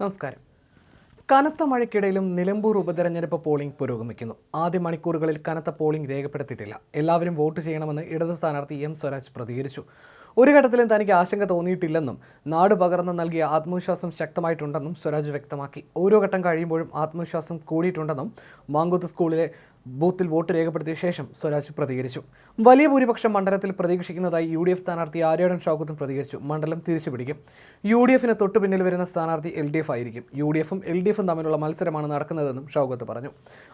നമസ്കാരം. കനത്ത മഴയ്ക്കിടയിലും നിലമ്പൂർ ഉപതെരഞ്ഞെടുപ്പ് പോളിംഗ് പുരോഗമിക്കുന്നു. ആദ്യ മണിക്കൂറുകളിൽ കനത്ത പോളിംഗ് രേഖപ്പെടുത്തിയിട്ടില്ല. എല്ലാവരും വോട്ട് ചെയ്യണമെന്ന് ഇടത് സ്ഥാനാർത്ഥി എം സ്വരാജ് പ്രതികരിച്ചു. ഒരു ഘട്ടത്തിലും തനിക്ക് ആശങ്ക തോന്നിയിട്ടില്ലെന്നും നാട് പകർന്ന് നൽകിയ ആത്മവിശ്വാസം ശക്തമായിട്ടുണ്ടെന്നും സ്വരാജ് വ്യക്തമാക്കി. ഓരോ ഘട്ടം കഴിയുമ്പോഴും ആത്മവിശ്വാസം കൂടിയിട്ടുണ്ടെന്നും മാങ്കുത്ത് സ്കൂളിലെ ബൂത്തിൽ വോട്ട് രേഖപ്പെടുത്തിയ ശേഷം സ്വരാജ് പ്രതികരിച്ചു. വലിയ ഭൂരിപക്ഷം മണ്ഡലത്തിൽ പ്രതീക്ഷിക്കുന്നതായി യു ഡി എഫ് സ്ഥാനാർത്ഥി ആര്യാടൻ ഷൗക്കത്തും പ്രതികരിച്ചു. മണ്ഡലം തിരിച്ചു പിടിക്കും. യു ഡി എഫിന് തൊട്ടു പിന്നിൽ വരുന്ന സ്ഥാനാർത്ഥി എൽ ഡി എഫ് ആയിരിക്കും. യു ഡി എഫും എൽ ഡി എഫും തമ്മിലുള്ള മത്സരമാണ് നടക്കുന്നതെന്നും ഷൗക്കത്ത് പറഞ്ഞു.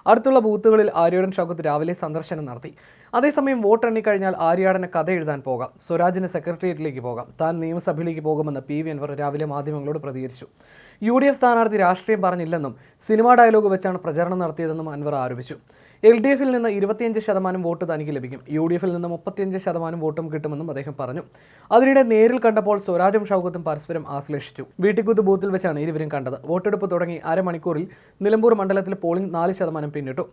അടുത്തുള്ള ബൂത്തുകളിൽ ആര്യാടൻ ഷൗക്കത്ത് രാവിലെ സന്ദർശനം നടത്തി. അതേസമയം വോട്ട് എണ്ണിക്കഴിഞ്ഞാൽ ആര്യാടന് കഥ എഴുതാൻ പോകാം. സ്വരാജിന് സെക്രട്ടേറിയറ്റിലേക്ക് പോകാം. താൻ നിയമസഭയിലേക്ക് പോകുമെന്ന് പി വി അൻവർ രാവിലെ മാധ്യമങ്ങളോട് പ്രതികരിച്ചു. യു ഡി എഫ് സ്ഥാനാർത്ഥി രാഷ്ട്രീയം പറഞ്ഞില്ലെന്നും സിനിമാ ഡയലോഗ് വെച്ചാണ് പ്രചാരണം നടത്തിയതെന്നും അൻവർ ആരോപിച്ചു. എൽ ഡി എഫിൽ നിന്ന് ഇരുപത്തിയഞ്ച് ശതമാനം വോട്ട് തനിക്ക് ലഭിക്കും. യു ഡി എഫിൽ നിന്ന് മുപ്പത്തിയഞ്ച് ശതമാനം വോട്ടും കിട്ടുമെന്നും അദ്ദേഹം പറഞ്ഞു. അതിനിടെ നേരിൽ കണ്ടപ്പോൾ സ്വരാജും ഷൗക്കത്തും പരസ്പരം ആശ്ലേഷിച്ചു. വീട്ടിക്കുത്ത് ബൂത്തിൽ വെച്ചാണ് ഇരുവരും കണ്ടത്. വോട്ടെടുപ്പ് തുടങ്ങി അരമണിക്കൂറിൽ നിലമ്പൂർ മണ്ഡലത്തിൽ പോളിംഗ് നാല് ശതമാനം പിന്നിട്ടു.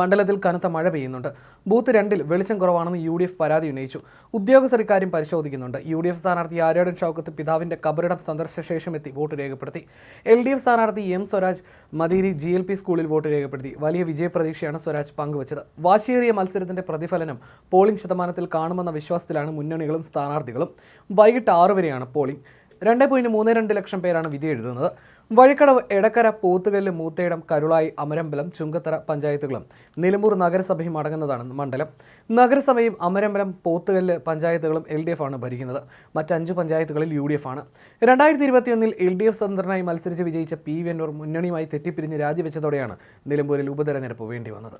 മണ്ഡലത്തിൽ കനത്ത മഴ പെയ്യുന്നുണ്ട്. ബൂത്ത് രണ്ടിൽ വെളിച്ചം കുറവാണെന്ന് യു ഡി എഫ് പരാതി ഉന്നയിച്ചു. ഉദ്യോഗസ്ഥർ ഇക്കാര്യം പരിശോധിക്കുന്നുണ്ട്. യു ഡി എഫ് സ്ഥാനാർത്ഥി ആര്യാടൻ ഷൗക്കത്ത് പിതാവിന്റെ കബറിടം സന്ദർശിച്ച ശേഷം എത്തി വോട്ട് രേഖപ്പെടുത്തി. എൽ ഡി എഫ് സ്ഥാനാർത്ഥി എം സ്വരാജ് മദീരി ജി എൽ പി സ്കൂളിൽ വോട്ട് രേഖപ്പെടുത്തി. വലിയ വിജയപ്രതീക്ഷയാണ് സ്വരാജ് പങ്കുവച്ചത്. വാശിയേറിയ മത്സരത്തിന്റെ പ്രതിഫലനം പോളിംഗ് ശതമാനത്തിൽ കാണുമെന്ന വിശ്വാസത്തിലാണ് മുന്നണികളും സ്ഥാനാർത്ഥികളും. വൈകിട്ട് ആറുവരെയാണ് പോളിംഗ്. രണ്ട് പോയിന്റ് മൂന്ന് രണ്ട് ലക്ഷം പേരാണ് വിധി എഴുതുന്നത്. വഴിക്കടവ് എടക്കര പോത്തുകല്ല് മൂത്തേടം കരുളായി അമരമ്പലം ചുങ്കത്തറ പഞ്ചായത്തുകളും നിലമ്പൂർ നഗരസഭയും അടങ്ങുന്നതാണ് മണ്ഡലം. നഗരസഭയും അമരമ്പലം പോത്തുകല്ല് പഞ്ചായത്തുകളും എൽ ഡി എഫ് ആണ് ഭരിക്കുന്നത്. മറ്റഞ്ച് പഞ്ചായത്തുകളിൽ യു ഡി എഫ് ആണ്. രണ്ടായിരത്തി ഇരുപത്തിയൊന്നിൽ എൽ ഡി എഫ് സ്വതന്ത്രനായി മത്സരിച്ച് വിജയിച്ച പി വി എന്നൂർ മുന്നണിയുമായി തെറ്റിപ്പിരിഞ്ഞ് രാജിവെച്ചതോടെയാണ് നിലമ്പൂരിൽ ഉപതെരഞ്ഞെടുപ്പ് വേണ്ടി വന്നത്